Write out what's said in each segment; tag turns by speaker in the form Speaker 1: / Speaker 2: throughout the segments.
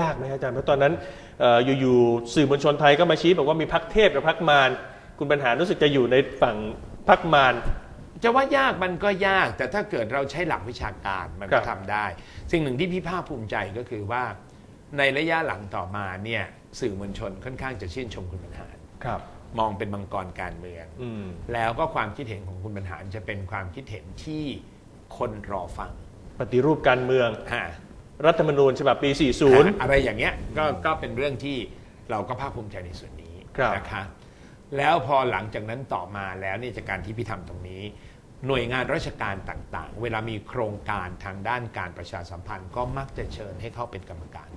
Speaker 1: ยากไหมอาจารย์เพราะตอนนั้นเอ่ออยู่ๆสื่อมวลชนไทยก็มาชี้บอกว่ามีพักเทพกับพักมารคุณบรรหารรู้สึกจะอยู่ในฝั่งพักมาร
Speaker 2: จะว่ายากมันก็ยาก แต่ถ้าเกิดเราใช้หลักวิชาการมัน
Speaker 1: ครั
Speaker 2: ก็
Speaker 1: บ
Speaker 2: ทำได้ สิ่งหนึ่งที่พี่ภาคภูมิใจก็คือว่า ในระยะหลังต่อมาเนี่ยสื่อมวลชนค่อนข้างจะชื่นชมคุณบรรหาร
Speaker 1: ครับ
Speaker 2: มองเป็นมังกรการเมือง
Speaker 1: อืม
Speaker 2: แล้วก็ความคิดเห็นของคุณบรรหารจะเป็นความคิดเห็นที่คนรอฟัง
Speaker 1: ปฏิรูปการเมือง
Speaker 2: ฮะ
Speaker 1: รัฐธรรมนูญฉบับปี 40
Speaker 2: อะไรอย่างเงี้ยก็ก็เป็นเรื่องที่เราก็ภาคภูมิใจในส่วนนี้
Speaker 1: ครับ
Speaker 2: นะคะแล้วพอหลังจากนั้นต่อมาแล้วเนี่ยจากการที่พี่ทำตรงนี้ หน่วยงานราชการต่างๆ เวลามีโครงการทางด้านการประชาสัมพันธ์ ก็มักจะเชิญให้เข้าเป็นกรรมการ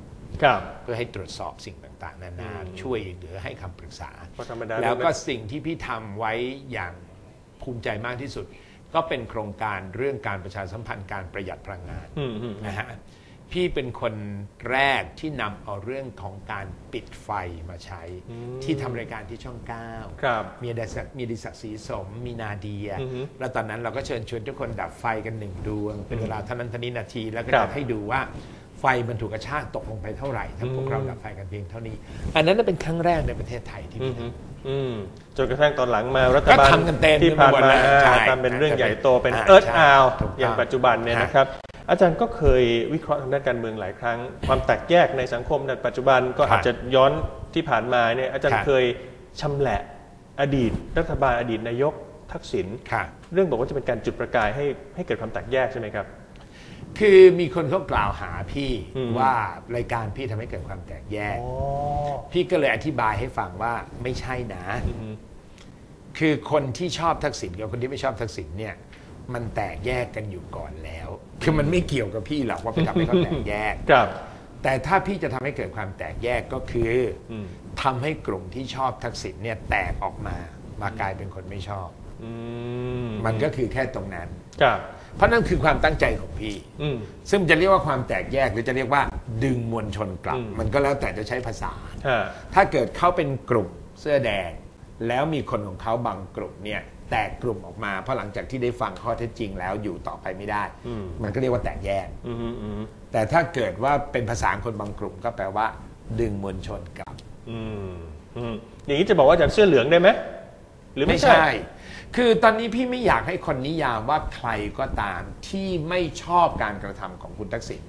Speaker 1: ครับ
Speaker 2: เพื่อให้ตรวจสอบสิ่งต่างๆ นานา
Speaker 1: อืม
Speaker 2: ช่วยเหลือให้คำปรึกษา
Speaker 1: เพราะธรรมดา
Speaker 2: แล้วก็
Speaker 1: เรื่องนั้น
Speaker 2: สิ่งที่พี่ทำไว้อย่างภูมิใจมากที่สุด ก็เป็นโครงการเรื่องการประชาสัมพันธ์การประหยัดพลังงาน
Speaker 1: อืมอืม
Speaker 2: นะฮะ พี่เป็นคนแรกที่นำเอาเรื่องของการปิดไฟมาใช้ ที่ทำรายการที่ช่องเก้า
Speaker 1: ครับ
Speaker 2: มีดิศักดิ์มีดิศักดิ์ศรีสม มีนาเดีย
Speaker 1: อือฮึ
Speaker 2: แล้วตอนนั้นเราก็เชิญชวนทุกคนดับไฟกันหนึ่งดวง เป็นเวลาเท่านั้นเท่านี้นาที แล้วก็
Speaker 1: ครั
Speaker 2: จะ
Speaker 1: บ
Speaker 2: ให้ดูว่าไฟมันถูกกระชากตกลงไปเท่าไหร่ถ้าพว
Speaker 1: อื
Speaker 2: ก
Speaker 1: ม
Speaker 2: เราดับไฟกันเพียงเท่านี้ อันนั้นนะเป็นครั้งแรกในประเทศไทยที่
Speaker 1: อื
Speaker 2: พี่
Speaker 1: ม
Speaker 2: ทำ
Speaker 1: อืมอืมจนกระทั่งตอนหลังมารัฐ
Speaker 2: ก็
Speaker 1: บาล
Speaker 2: ทำกันเต็ม
Speaker 1: ที่ผ่าน
Speaker 2: ไปหมด
Speaker 1: มา
Speaker 2: เลยใช่
Speaker 1: ทำเป็นเรื่องใหญ่โตเป็น
Speaker 2: อ่า
Speaker 1: เอิร์ธ
Speaker 2: ใช่
Speaker 1: อาว
Speaker 2: ถูกต้อง
Speaker 1: อย่างปัจจุบันเนี่ย
Speaker 2: ฮะ
Speaker 1: นะครับ อาจารย์ก็เคยวิเคราะห์ทางด้านการเมืองหลายครั้ง ความแตกแยกในสังคมในปัจจุบันก็
Speaker 2: ครับ
Speaker 1: อาจจะย้อนที่ผ่านมาเนี่ยอาจาร
Speaker 2: ครั
Speaker 1: ย์
Speaker 2: บ
Speaker 1: เคยชำแหละอดีต รัฐบาลอดีตนายกทักษิณ
Speaker 2: ค่ะ
Speaker 1: เรื่องบอกว่าจะเป็นการจุดประกายให้ให้เกิดความแตกแยกใช่ไหมครับ
Speaker 2: คือมีคนเขากล่าวหาพี่
Speaker 1: อืม
Speaker 2: ว่ารายการพี่ทำให้เกิดความแตกแยก
Speaker 1: อ๋อ
Speaker 2: พี่ก็เลยอธิบายให้ฟังว่าไม่ใช่นะ
Speaker 1: อืม
Speaker 2: คือคนที่ชอบทักษิณกับคนที่ไม่ชอบทักษิณเนี่ย มันแตกแยกกันอยู่ก่อนแล้ว คือมันไม่เกี่ยวกับพี่หรอกว่าไปทำให้เขาแตกแยก
Speaker 1: ครับ
Speaker 2: แต่ถ้าพี่จะทำให้เกิดความแตกแยกก็คืออ
Speaker 1: ม
Speaker 2: ทำให้กลุ่มที่ชอบทักษิณเนี่ยแตกออกมา มากลายเป็นคนไม่ชอบ
Speaker 1: อืม
Speaker 2: มันก็คือแค่ตรงนั้น
Speaker 1: ครับ
Speaker 2: เพราะนั่นคือความตั้งใจของพี่
Speaker 1: อืม
Speaker 2: ซึ่งจะเรียกว่าความแตกแยกหรือจะเรียกว่าดึงมวลชนกลับ
Speaker 1: อืม
Speaker 2: มันก็แล้วแต่จะใช้ภาษา
Speaker 1: ฮะ
Speaker 2: ถ้าเกิดเขาเป็นกลุ่มเสื้อแดง แล้วมีคนของเขาบางกลุ่มเนี่ย แตกกลุ่มออกมา เพราะหลังจากที่ได้ฟังข้อเท็จจริงแล้วอยู่ต่อไปไม่ได้
Speaker 1: อืม
Speaker 2: มันก็เรียกว่าแตกแยก
Speaker 1: อืมอืม
Speaker 2: แต่ถ้าเกิดว่าเป็นภาษาคนบางกลุ่มก็แปลว่า ดึงมวลชนกลับ
Speaker 1: อืมอืมอย่างนี้จะบอกว่าอาจารย์เสื้อเหลืองได้ไหมหรือไม่
Speaker 2: ไม่
Speaker 1: ใช่
Speaker 2: ใช่ คือตอนนี้พี่ไม่อยากให้คนนิยามว่าใครก็ตามที่ไม่ชอบการกระทำของคุณทักษิณ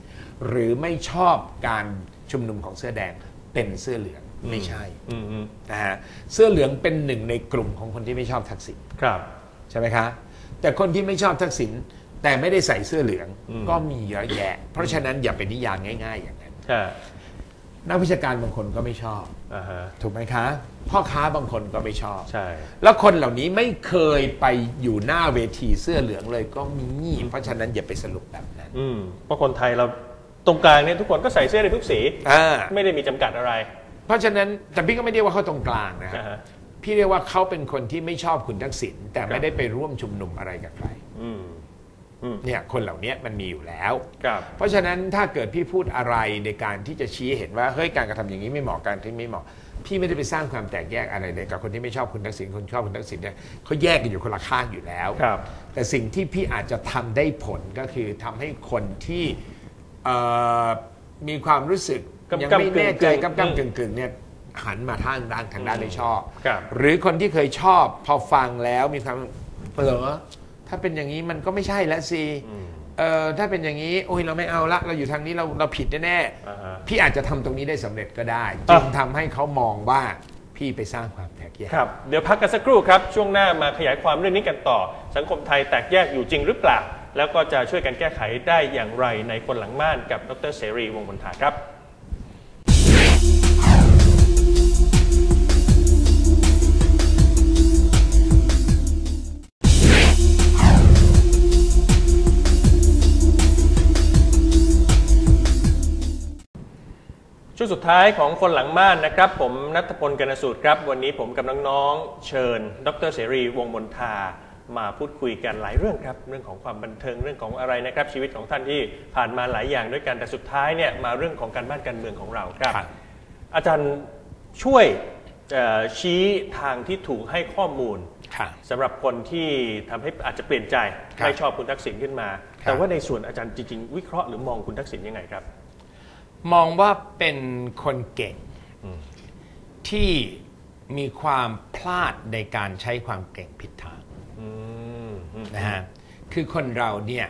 Speaker 2: หรือไม่ชอบการชุมนุมของเสื้อแดงเป็นเสื้อเหลือง ไม่ใช่
Speaker 1: อืมอืม
Speaker 2: นะฮะเสื้อเหลืองเป็นหนึ่งในกลุ่มของคนที่ไม่ชอบทักษิณ
Speaker 1: ครับ
Speaker 2: ใช่ไหมคะ แต่คนที่ไม่ชอบทักษิณแต่ไม่ได้ใส่เสื้อเหลือง
Speaker 1: อืม
Speaker 2: ก็มีเยอะแยะ เพราะฉะนั้นอย่าไปนิยามง่าย ๆ อย่างนั้น
Speaker 1: ฮะ
Speaker 2: นักวิชาการบางคนก็ไม่ชอบ
Speaker 1: อ่าฮะ
Speaker 2: ถูกไหมคะ พ่อค้าบางคนก็ไม่ชอบ
Speaker 1: ใช่
Speaker 2: แล้วคนเหล่านี้ไม่เคยไปอยู่หน้าเวทีเสื้อเหลืองเลยก็มีเพราะฉะนั้นอย่าไปสรุปแบบนั้น
Speaker 1: อืมเพราะคนไทยเราตรงกลางเนี่ยทุกคนก็ใส่เสื้อในทุกสี
Speaker 2: อ่า
Speaker 1: ไม่ได้มีจำกัดอะไร
Speaker 2: เพราะฉะนั้นแต่พี่ก็ไม่เรียกว่าเขาตรงกลางนะฮะ
Speaker 1: อ่าฮะ
Speaker 2: พี่เรียกว่าเขาเป็นคนที่ไม่ชอบคุณทักษิณแต่
Speaker 1: ครั
Speaker 2: ไม่
Speaker 1: บ
Speaker 2: ได้ไปร่วมชุมนุมอะไรกับใคร
Speaker 1: อืมอืม
Speaker 2: เนี่ยคนเหล่านี้มันมีอยู่แล้ว
Speaker 1: ครับ
Speaker 2: เพราะฉะนั้นถ้าเกิดพี่พูดอะไรในการที่จะชี้เห็นว่าเฮ้ยการกระทำอย่างนี้ไม่เหมาะการที่ไม่เหมาะ พี่ไม่ได้ไปสร้างความแตกแยกอะไรเลยกับคนที่ไม่ชอบคุณทักษิณคนชอบคุณทักษิณเนี่ยเขาแยกกันอยู่คนละข้างอยู่แล้ว
Speaker 1: ครับ
Speaker 2: แต่สิ่งที่พี่อาจจะทำได้ผลก็คือทำให้คนที่เอ่อมีความรู้สึก
Speaker 1: กำ
Speaker 2: ยัง
Speaker 1: กำ
Speaker 2: ไม่แน่ใจ
Speaker 1: กึ่งๆ
Speaker 2: กำกำกึ่งกึ่งๆเนี่ยหันมาทางด้านทางด้านไม่ชอบ
Speaker 1: ครับ
Speaker 2: หรือคนที่เคยชอบพอฟังแล้วมีความเหรอถ้าเป็นอย่างนี้มันก็ไม่ใช่แล้วสิ
Speaker 1: อืม
Speaker 2: เออถ้าเป็นอย่างนี้โอ้ยเราไม่เอาละเราอยู่ทางนี้เราเราผิดแน่
Speaker 1: อ่าฮะ
Speaker 2: ๆพี่อาจจะทำตรงนี้ได้สำเร็จก็ได้
Speaker 1: อะ
Speaker 2: จึงทำให้เขามองว่าพี่ไปสร้างความแตกแยก
Speaker 1: ครับ เดี๋ยวพักกันสักครู่ครับ ช่วงหน้ามาขยายความเรื่องนี้กันต่อ สังคมไทยแตกแยกอยู่จริงหรือเปล่า แล้วก็จะช่วยกันแก้ไขได้อย่างไรในคนหลังม่านกับดรเสรีวงศ์บนถาครับ วงสุดท้ายของคนหลังม่านนะครับ ผมนัทพลกนสูตรครับ วันนี้ผมกับน้องๆเชิญ ดรเสรีวงศ์มนทามาพูดคุยกันหลายเรื่องครับ เรื่องของความบันเทิงเรื่องของอะไรนะครับ ชีวิตของท่านที่ผ่านมาหลายอย่างด้วยกันแต่สุดท้ายเนี่ยมาเรื่องของการบ้านการเมืองของเราครับ
Speaker 2: ครับ
Speaker 1: อาจารย์ช่วยเอ่อชี้ทางที่ถูกให้ข้อมูล
Speaker 2: ค่ะ
Speaker 1: สำหรับคนที่ทำให้อาจจะเปลี่ยนใจ
Speaker 2: ครับ
Speaker 1: ไม่ชอบคุณทักษิณขึ้นมา
Speaker 2: ครับ
Speaker 1: แต่ว่าในส่วนอาจารย์จริงๆ วิเคราะห์หรือมองคุณทักษิณยังไงครับ
Speaker 2: มองว่าเป็นคนเก่ง
Speaker 1: อืม
Speaker 2: ที่มีความพลาดในการใช้ความเก่งผิดทาง
Speaker 1: อืมอืม
Speaker 2: นะฮะคือคนเราเนี่ย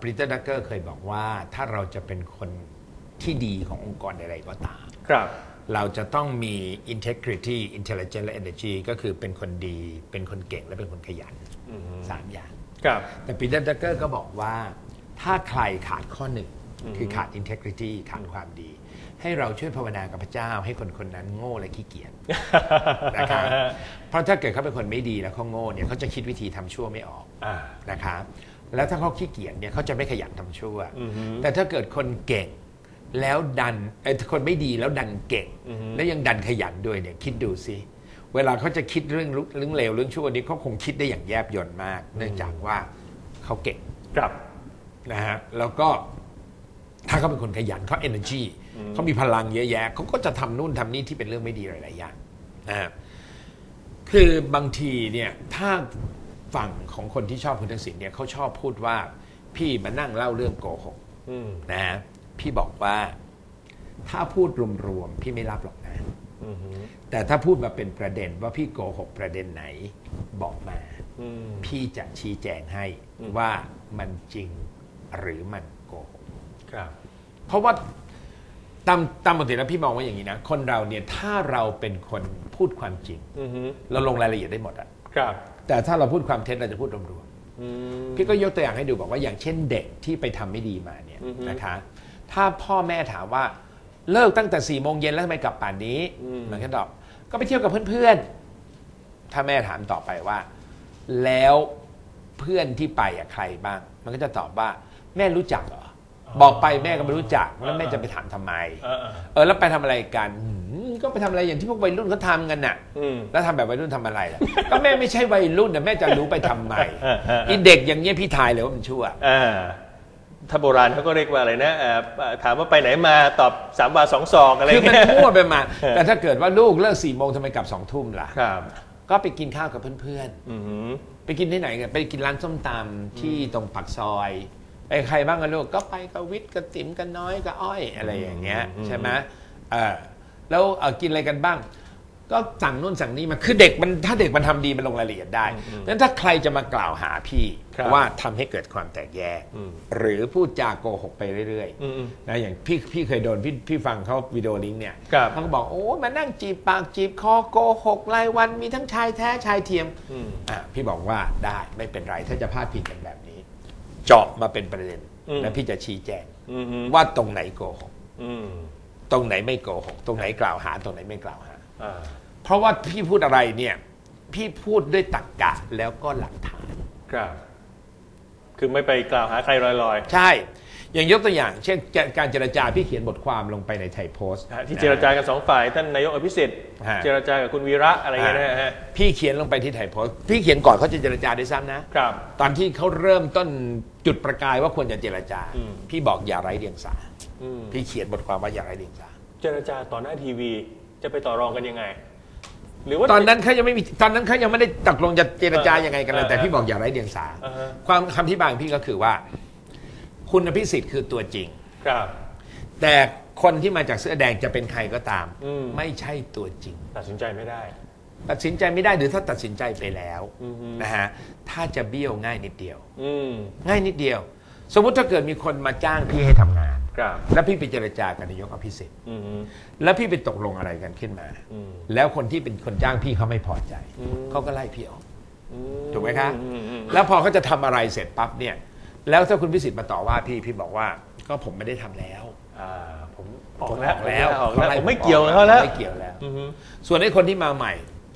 Speaker 2: ปริตเตอร์ดักเกอร์เคยบอกว่าถ้าเราจะเป็นคนที่ดีขององค์กรใดๆก็ตาม
Speaker 1: ครับ
Speaker 2: เราจะต้องมี integrity intelligence และ energy ก็คือเป็นคนดี เป็นคนเก่งและเป็นคนขยัน
Speaker 1: อืม
Speaker 2: สามอย่าง
Speaker 1: ครับ
Speaker 2: แต่ปีเตอร์ดักเกอร์ก็บอกว่า ถ้าใครขาดข้อหนึ่ง คือขาด integrity ขาดความดี ให้เราช่วยภาวนากับพระเจ้า ให้คนคนนั้นโง่และขี้เกียจนะครับเพราะถ้าเกิดเขาเป็นคนไม่ดีแล้วเขาโง่เนี่ยเขาจะคิดวิธีทำชั่วไม่ออก
Speaker 1: อ่า
Speaker 2: นะครับแล้วถ้าเขาขี้เกียจเนี่ยเขาจะไม่ขยันทำชั่ว
Speaker 1: อือฮึ
Speaker 2: แต่ถ้าเกิดคนเก่งแล้วดันเอ้ยคนไม่ดีแล้วดันเก่ง
Speaker 1: อือฮึ
Speaker 2: แล้วยังดันขยันด้วยเนี่ยคิดดูสิเวลาเขาจะคิดเรื่องลุเรื่องเลวเรื่องชั่วนี้เขาคงคิดได้อย่างแยบยลมาก เนื่องจากว่าเขาเก่ง
Speaker 1: ครับ
Speaker 2: นะฮะแล้วก็ ถ้าเขาเป็นคนขยันเขา energy เขามีพลังเยอะแยะเขาก็จะทำนู่นทำนี่ที่เป็นเรื่องไม่ดีหลาย ๆ อย่างนะฮะคือบางทีเนี่ยถ้าฝั่งของคนที่ชอบคุณทักษิณเนี่ยเขาชอบพูดว่าพี่มานั่งเล่าเรื่องโกหก
Speaker 1: อืม
Speaker 2: นะฮะพี่บอกว่าถ้าพูดรวมๆพี่ไม่รับหรอกนะ
Speaker 1: อืม
Speaker 2: แต่ถ้าพูดมาเป็นประเด็นว่าพี่โกหกประเด็นไหนบอกมา
Speaker 1: อืม
Speaker 2: พี่จะชี้แจงให้
Speaker 1: อืม
Speaker 2: ว่ามันจริงหรือมันโกหก
Speaker 1: ครับ
Speaker 2: เพราะว่าตามตามปกติแล้วพี่มองว่าอย่างนี้นะ คนเราเนี่ยถ้าเราเป็นคนพูดความจริง
Speaker 1: อืม
Speaker 2: เราลงรายละเอียดได้หมดอะ
Speaker 1: ครับ
Speaker 2: แต่ถ้าเราพูดความเท็จเราจะพูดรวม
Speaker 1: อืม
Speaker 2: ๆพี่ก็ยกตัวอย่างให้ดูบอกว่าอย่างเช่นเด็กที่ไปทำไม่ดีมาเนี่ย
Speaker 1: อือฮึ
Speaker 2: นะคะถ้าพ่อแม่ถามว่าเลิกตั้งแต่สี่โมงเย็นแล้วทำไมกลับป่านนี้
Speaker 1: อืม
Speaker 2: มันก็ตอบก็ไปเที่ยวกับเพื่อนๆ ถ้าแม่ถามต่อไปว่า แล้วเพื่อนที่ไปอะใครบ้าง มันก็จะตอบว่า แม่รู้จักเหรอ บอกไปแม่ก็ไม่รู้จักแล้วแม่จะไปถามทำไม
Speaker 1: เออเออ
Speaker 2: เออแล้วไปทำอะไรกันหืมก็ไปทำอะไรอย่างที่พวกวัยรุ่นเขาทำกันน่ะ
Speaker 1: อืม
Speaker 2: แล้วทำแบบวัยรุ่นทำอะไรล่ะ ก็แม่ไม่ใช่วัยรุ่นนะแม่จะรู้ไปทำไม
Speaker 1: เออเออเอออี
Speaker 2: อีเด็กอย่างเงี้ยพี่ทายเลยว่ามันชั่ว
Speaker 1: อ่าถ้าโบราณเขาก็เรียกว่าอะไรนะเอ่อเอ่อถามว่าไปไหนมาตอบสามวาสองศอกอะไร
Speaker 2: คือมัน
Speaker 1: เงี้ย
Speaker 2: มั่วไปมาแต่ถ้าเกิดว่าลูกเลิกสี่โมงทำไมกลับสองทุ่มล่ะ
Speaker 1: ครับ
Speaker 2: ก็ไปกินข้าวกับเพื่อน
Speaker 1: อืม
Speaker 2: ๆ ไปกินที่ไหนกันไปกินร้านส้มตำที่ตรงปากซอย ไปใครบ้างกันลูกก็ไปกับวิทย์กับติ๋มกับน้อยกับอ้อยอะไรอย่างเงี้ยใช่ไหมเออแล้วเอ่อกินอะไรกันบ้าง ก็สั่งนู่นสั่งนี่มาคือเด็กมันถ้าเด็กมันทำดีมันลงรายละเอียดได้นั้นถ้าใครจะมากล่าวหาพี่
Speaker 1: ครับ
Speaker 2: ว่าทำให้เกิดความแตกแยก
Speaker 1: อืม
Speaker 2: หรือพูดจาโกหกไปเรื่อย
Speaker 1: อืมอืม
Speaker 2: ๆนะอย่างพี่พี่เคยโดนพี่พี่ฟังเขาวิดีโอลิงก์เนี่ย
Speaker 1: ครับ
Speaker 2: เขาก็บอกโอ้มานั่งจีบปากจีบคอโกหกรายวันมีทั้งชายแท้ชายเทียม
Speaker 1: อืม
Speaker 2: อะพี่บอกว่าได้ไม่เป็นไรถ้าจะพาดพิงกันแบบนี้ เจาะมาเป็นประเด็น
Speaker 1: อืม
Speaker 2: แล้วพี่จะชี้แจง
Speaker 1: อืม
Speaker 2: ว่าตรงไหนโกหก
Speaker 1: อืม
Speaker 2: ตรงไหนไม่โกหกตรงไหนกล่าวหาตรงไหนไม่กล่าวหา
Speaker 1: อ่า
Speaker 2: เพราะว่าพี่พูดอะไรเนี่ย พี่พูดด้วยตรรกะแล้วก็หลักฐาน
Speaker 1: ครับ คือไม่ไปกล่าวหาใครลอย
Speaker 2: ใช่ อย่างยกตัวอย่าง เช่นการเจรจาพี่เขียนบทความลงไปในไทยโพสต์
Speaker 1: ๆฮะที่เจรจากันสองฝ่ายท่านนายกอภิสิทธิ์
Speaker 2: ฮะ
Speaker 1: เจรจากับคุณวีระอะไรเงี้ยนะฮะ
Speaker 2: พี่เขียนลงไปที่ไทยโพสต์พี่เขียนก่อนเขาจะเจรจาด้วยซ้ำนะ
Speaker 1: ครับ
Speaker 2: ตอนที่เขาเริ่มต้นจุดประกายว่าควรจะเจรจา
Speaker 1: อืม
Speaker 2: พี่บอกอย่าไร้เดียงสา
Speaker 1: อืม
Speaker 2: พี่เขียนบทความว่าอย่าไร้เดียงสา
Speaker 1: เจรจาต่อหน้าทีวีจะไปต่อรองกันยังไงหรือว่า
Speaker 2: ตอนนั้นเขายังไม่มีตอนนั้นเขายังไม่ได้ตกลงจะเจรจา
Speaker 1: เออ
Speaker 2: ยังไงกันเลย
Speaker 1: เออ
Speaker 2: แต่พี่บอกอย่าไร้เดียงสา
Speaker 1: อ่าฮะ
Speaker 2: ความคำที่บายของพี่ก็คือว่า คุณอภิสิทธิ์คือตัวจริง
Speaker 1: ครับ
Speaker 2: แต่คนที่มาจากเสื้อแดงจะเป็นใครก็ตาม
Speaker 1: อืม
Speaker 2: ไม่ใช่ตัวจริง
Speaker 1: ตัดสินใจไม่ได้
Speaker 2: ตัดสินใจไม่ได้หรือถ้าตัดสินใจไปแล้ว
Speaker 1: อือฮึ
Speaker 2: นะฮะถ้าจะเบี้ยวง่ายนิดเดียว
Speaker 1: อืม
Speaker 2: ง่ายนิดเดียว สมมุติถ้าเกิดมีคนมาจ้างพี่ให้ทำงาน
Speaker 1: ครับ
Speaker 2: แล้วพี่ไปเจรจากับนายกอภิสิทธิ์
Speaker 1: อืม
Speaker 2: แล้วพี่ไปตกลงอะไรกันขึ้นมา
Speaker 1: อืม
Speaker 2: แล้วคนที่เป็นคนจ้างพี่เขาไม่พอใจ
Speaker 1: อืม
Speaker 2: เขาก็ไล่พี่ออก
Speaker 1: อื
Speaker 2: ถูกไหมคะ
Speaker 1: อืมอืม
Speaker 2: แล้วพอเขาจะทำอะไรเสร็จปั๊บเนี่ย แล้วถ้าคุณพิสิทธิ์มาต่อว่าพี่พี่บอกว่าก็ผมไม่ได้ทำแล้ว
Speaker 1: อ่าผมออ
Speaker 2: ผ
Speaker 1: ก
Speaker 2: ม
Speaker 1: แล้ว
Speaker 2: ออกแล้ว
Speaker 1: ออกแล้ว
Speaker 2: ขา
Speaker 1: ผ
Speaker 2: ล่
Speaker 1: มไม่เกี่ยวกับเขาแล้ว
Speaker 2: ไม่เกี่ยวแล้ว
Speaker 1: อืม
Speaker 2: ส่วนไอ้คนที่มาใหม่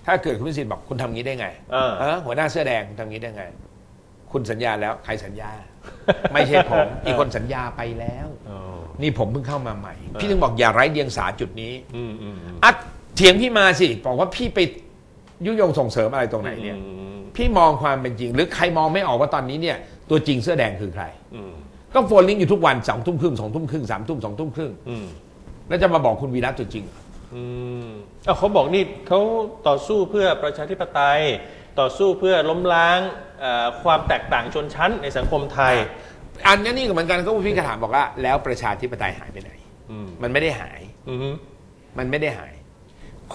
Speaker 2: ถ้าเกิดคุณพิสิทธิ์บอกคุณทำงี้ได้ไง
Speaker 1: เออ
Speaker 2: เออหัวหน้าเสื้อแดงคุณทำงี้ได้ไง คุณสัญญาแล้วใครสัญญา ไม่ใช่ผม อีกคนสัญญาไปแล้ว
Speaker 1: อ๋อ
Speaker 2: นี่ผมเพิ่งเข้ามาใหม่ พี่ถึงบอกอย่าไร้เดียงสาจุดนี้
Speaker 1: อืมอืมอืม
Speaker 2: อัดเถียงพี่มาสิบอกว่าพี่ไปยุยงส่งเสริมอะไรตรงไหนเนี่ย
Speaker 1: อืม
Speaker 2: พี่มองความเป็นจริง หรือใครมองไม่ออกว่าตอนนี้เนี่ย ตัวจริงเสื้อแดงคือใคร
Speaker 1: อืม
Speaker 2: ก็โฟนลิงก์อยู่ทุกวันสองทุ่มครึ่งสองทุ่มครึ่งสามทุ่มสองทุ่มครึ่ง
Speaker 1: อืม
Speaker 2: แล้วจะมาบอกคุณวีระตัวจริงเหรอ
Speaker 1: อืมเอาเขาบอกนี่เขาต่อสู้เพื่อประชาธิปไตย ต่อสู้เพื่อล้มล้างเอ่อความแตกต่างชนชั้นในสังคมไทย
Speaker 2: อันนี้นี่ก็เหมือนกันก็พี่กระถามบอกว่า แล้วประชาธิปไตยหายไปไหน
Speaker 1: ออืม
Speaker 2: มันไม่ได้หาย
Speaker 1: อืม
Speaker 2: มันไม่ได้หาย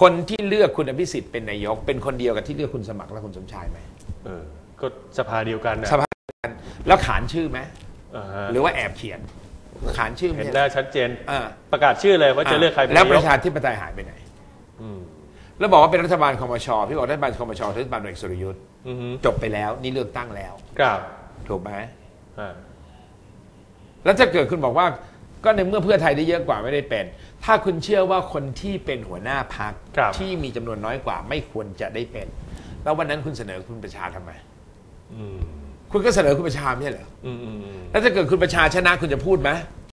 Speaker 2: คนที่เลือกคุณอภิสิทธิ์เป็นนายก เป็นคนเดียวกับที่เลือกคุณสมัครและคุณสมชายไหม
Speaker 1: เออก็สภาเดียวกันนะ
Speaker 2: สภากัน แล้วขานชื่อไหม
Speaker 1: อ่าฮะ
Speaker 2: หรือว่าแอบเขียน ขานชื่อไหม
Speaker 1: เห็นหน้าชัดเจน
Speaker 2: อ่า
Speaker 1: ประกาศชื่อเลยว่าจะเลือกใครเป็น
Speaker 2: แล้ว
Speaker 1: นาย
Speaker 2: ป
Speaker 1: ก
Speaker 2: ระชาธิปไตยหายไปไหน
Speaker 1: อืม
Speaker 2: แล้วบอกว่าเป็นรัฐบาลคอมชพี่บอกรัฐบาลคอมชรัฐบาลพลเอกสุรยุทธ์
Speaker 1: อืม
Speaker 2: จบไปแล้ว นี่เลือกตั้งแล้ว
Speaker 1: ครับ
Speaker 2: ถูกไหม
Speaker 1: อ่า
Speaker 2: แล้วถ้าเกิดคุณบอกว่าก็ในเมื่อเพื่อไทยได้เยอะกว่าไม่ได้เป็น ถ้าคุณเชื่อว่าคนที่เป็นหัวหน้าพัก
Speaker 1: ครับ
Speaker 2: ที่มีจำนวนน้อยกว่าไม่ควรจะได้เป็น แล้ววันนั้นคุณเสนอคุณประชาทำไม
Speaker 1: อืม
Speaker 2: คุณก็เสนอคุณประชาไม่ใช่เหรอ
Speaker 1: อืมอืมอืม
Speaker 2: แล้วถ้าเกิดคุณประชาชนะคุณจะพูดไหม